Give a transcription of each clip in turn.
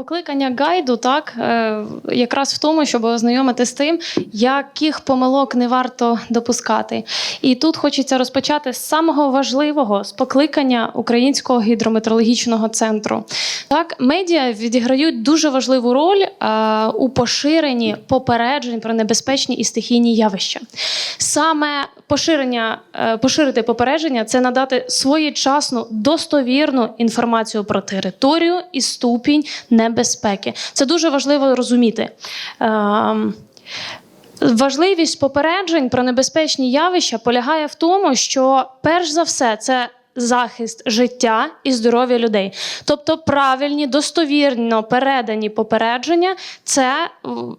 Покликання гайду так е, якраз в тому, щоб ознайомити з тим, яких помилок не варто допускати. І тут хочеться розпочати з самого важливого з покликання Українського гідрометеорологічного центру. Так, медіа відіграють дуже важливу роль е, у поширенні попереджень про небезпечні і стихійні явища. Саме поширення, е, поширити попередження це надати своєчасну достовірну інформацію про територію і ступінь небезпеки. Це дуже важливо розуміти. Ем, Важливість попереджень про небезпечні явища полягає в тому, що перш за все це захист життя і здоров'я людей. Тобто правильні, достовірно передані попередження, це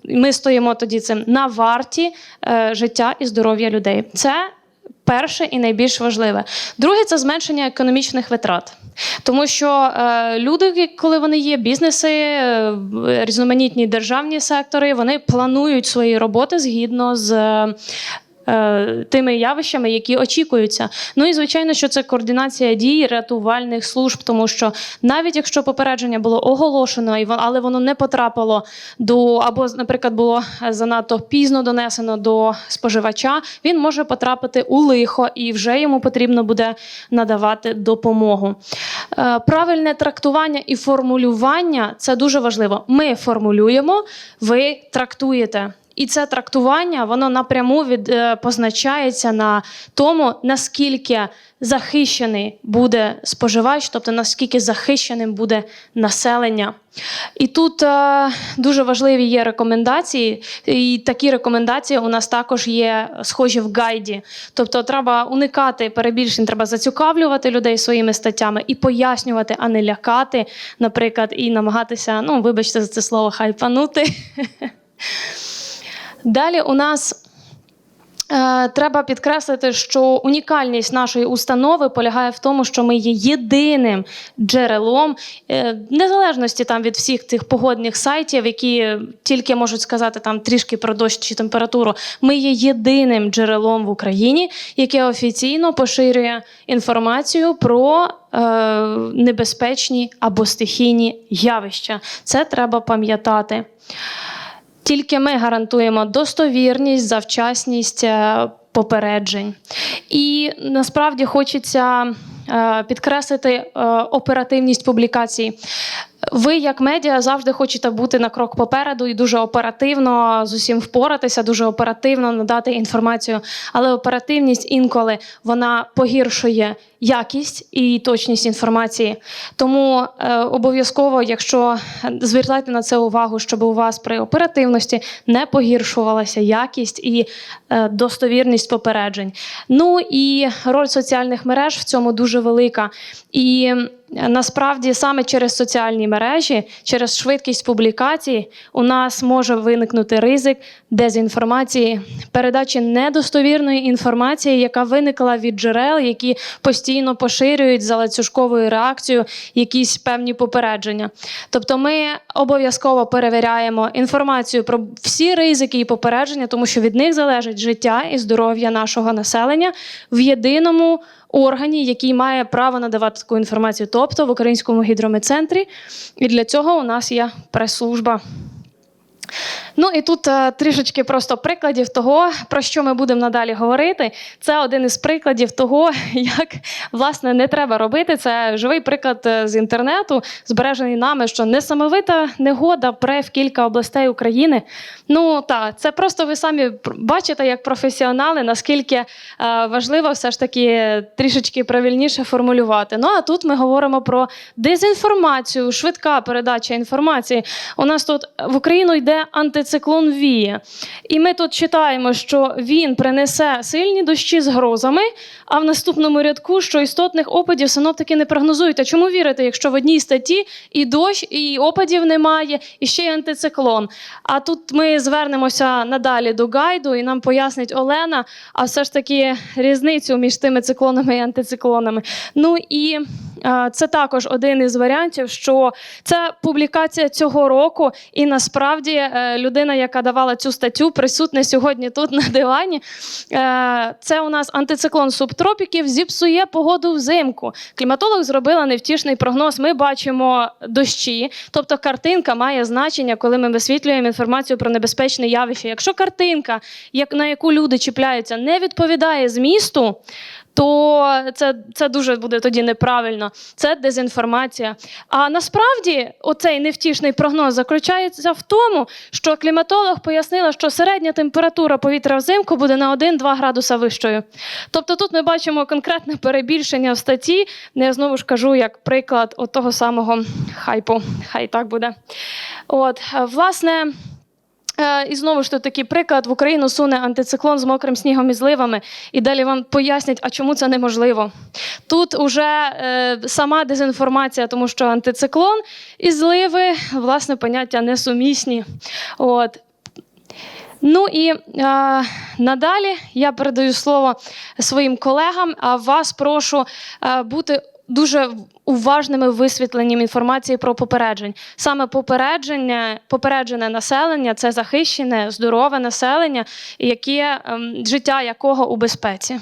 ми стоїмо тоді цим на варті е, життя і здоров'я людей. Це перше і найбільш важливе. Друге це зменшення економічних витрат. Тому що е, люди, коли вони є, бізнеси, е, різноманітні державні сектори, вони планують свої роботи згідно з. е, Тими явищами, які очікуються. Ну і звичайно, що це координація дій рятувальних служб, тому що навіть якщо попередження було оголошено, але воно не потрапило до або, наприклад, було е, занадто пізно донесено до споживача, він може потрапити у лихо, і вже йому потрібно буде надавати допомогу. Е, Правильне трактування і формулювання це дуже важливо. Ми формулюємо, ви трактуєте. І це трактування воно напряму від, е, позначається на тому, наскільки захищений буде споживач, тобто наскільки захищеним буде населення. І тут е, дуже важливі є рекомендації, і такі рекомендації у нас також є схожі в гайді. Тобто, треба уникати перебільшень, треба зацікавлювати людей своїми статтями і пояснювати, а не лякати, наприклад, і намагатися, ну, вибачте за це слово, хайпанути. Далі у нас. Е, Треба підкреслити, що унікальність нашої установи полягає в тому, що ми є єдиним джерелом е, незалежності там від всіх цих погодних сайтів, які тільки можуть сказати там трішки про дощ чи температуру. Ми є єдиним джерелом в Україні, яке офіційно поширює інформацію про е, небезпечні або стихійні явища. Це треба пам'ятати. Тільки ми гарантуємо достовірність, завчасність е, попереджень. І насправді хочеться е, підкреслити е, оперативність публікацій. Ви, як медіа, завжди хочете бути на крок попереду і дуже оперативно з усім впоратися, дуже оперативно надати інформацію. Але оперативність інколи вона погіршує якість і точність інформації. Тому е, обов'язково, якщо звертайте на це увагу, щоб у вас при оперативності не погіршувалася якість і е, достовірність попереджень. Ну і роль соціальних мереж в цьому дуже велика. І насправді саме через соціальні мережі, через швидкість публікацій, у нас може виникнути ризик дезінформації, передачі недостовірної інформації, яка виникла від джерел, які постійно поширюють за ланцюжковою реакцією якісь певні попередження. Тобто, ми обов'язково перевіряємо інформацію про всі ризики і попередження, тому що від них залежить життя і здоров'я нашого населення в єдиному органі, який має право надавати таку інформацію, тобто в Українському гідрометцентрі. І для цього у нас є прес-служба. Ну і тут е, трішечки просто прикладів того, про що ми будемо надалі говорити. Це один із прикладів того, як власне не треба робити. Це живий приклад е, з інтернету, збережений нами, що несамовита негода пре в кілька областей України. Ну так, це просто ви самі бачите, як професіонали, наскільки е, важливо все ж таки трішечки правильніше формулювати. Ну а тут ми говоримо про дезінформацію, швидка передача інформації. У нас тут в Україну йде антициклон Вія. І ми тут читаємо, що він принесе сильні дощі з грозами, а в наступному рядку, що істотних опадів синоптики не прогнозують. А чому вірити, якщо в одній статті і дощ, і опадів немає, і ще й антициклон? А тут ми звернемося надалі до гайду, і нам пояснить Олена, а все ж таки різницю між тими циклонами і антициклонами. Ну і е, це також один із варіантів, що це публікація цього року, і насправді е, людина. Людина, яка давала цю статтю, присутня сьогодні тут на дивані. Е, Це у нас антициклон субтропіків зіпсує погоду взимку. Кліматолог зробила невтішний прогноз. Ми бачимо дощі, тобто картинка має значення, коли ми висвітлюємо інформацію про небезпечне явище. Якщо картинка, на яку люди чіпляються, не відповідає змісту. То це, це дуже буде тоді неправильно. Це дезінформація. А насправді оцей невтішний прогноз заключається в тому, що кліматолог пояснила, що середня температура повітря взимку буде на 1-2 градуса вищою. Тобто тут ми бачимо конкретне перебільшення в статті. Я знову ж кажу, як приклад от того самого хайпу. Хай так буде. От, власне. Е, І знову ж тут такий приклад: в Україну суне антициклон з мокрим снігом і зливами, і далі вам пояснять, а чому це неможливо. Тут уже е, сама дезінформація, тому що антициклон і зливи, власне, поняття несумісні. От. Ну і е, надалі я передаю слово своїм колегам, а вас прошу е, бути дуже уважними висвітленням інформації про попереджень. Саме попередження, попереджене населення це захищене, здорове населення, яке, ем, життя якого у безпеці.